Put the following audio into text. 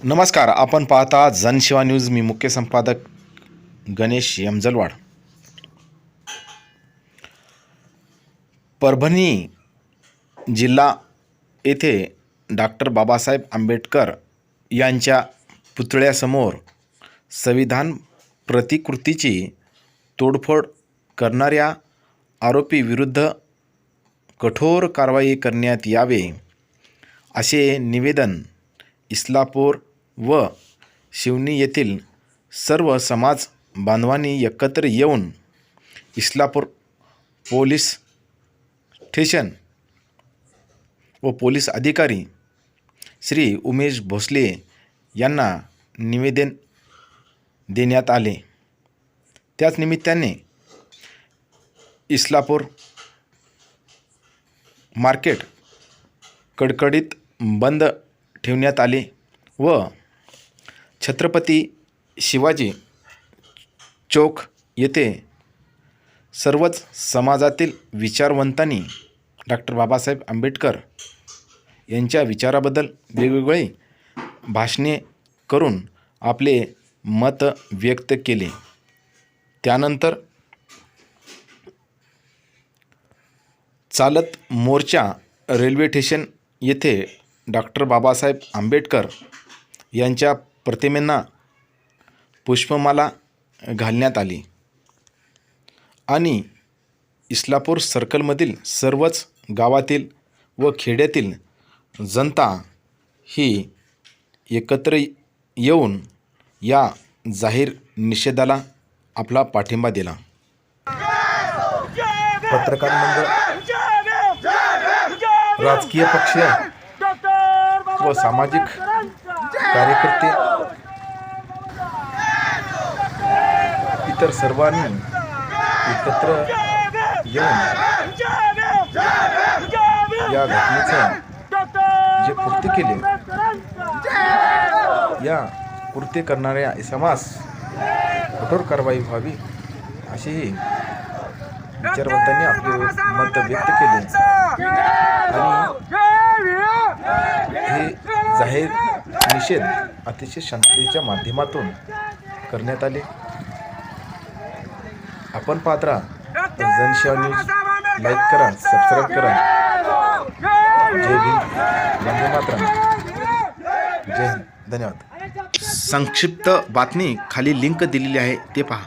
नमस्कार आपण पाहता जनशिवा न्यूज. मी मुख्य संपादक गणेश यमजलवाड. परभणी जिल्हा येथे डॉक्टर बाबासाहेब आंबेडकर यांच्या पुतळ्यासमोर संविधान प्रतिकृतीची तोडफोड करणाऱ्या आरोपीविरुद्ध कठोर कारवाई करण्यात यावे असे निवेदन इस्लापूर व शिवनी येथील सर्व समाज बांधवांनी एकत्र येऊन इस्लापूर पोलीस स्टेशन व पोलीस अधिकारी श्री उमेश भोसले यांना निवेदन देण्यात आले. त्याच निमित्ताने इस्लापूर मार्केट कडकडीत बंद ठेवण्यात आले व छत्रपती शिवाजी चौक येथे सर्वच समाजातील विचारवंतांनी डॉक्टर बाबासाहेब आंबेडकर यांच्या विचाराबद्दल वेगवेगळे भाषणे करून आपले मत व्यक्त केले. त्यानंतर चालत मोर्चा रेल्वे स्टेशन येथे डॉक्टर बाबासाहेब आंबेडकर यांच्या प्रतिमेंना पुष्पमाला घालण्यात आली. आणि इस्लापूर सर्कलमधील सर्वच गावातील व खेड्यातील जनता ही एकत्र येऊन या जाहीर निषेधाला आपला पाठिंबा दिला. पत्रकार मंडळ राजकीय पक्ष व सामाजिक कार्यकर्ते इतर सर्वांनी एकत्र येऊन या घटनेचं जे कृत्य केले या कृत्य करणाऱ्या समास कठोर कारवाई व्हावी अशीही विचारवंतांनी आपले मत व्यक्त केले. आणि हे जाहीर निषेध अतिशय शांततेच्या माध्यमातून करण्यात आले. आपण पात्रा राहा. न्यूज लाईक करा सबस्क्राईब करा. जय भीम. वंदे मातरम. जय हिंद. धन्यवाद. संक्षिप्त बातमी खाली लिंक दिलेली आहे ते पहा.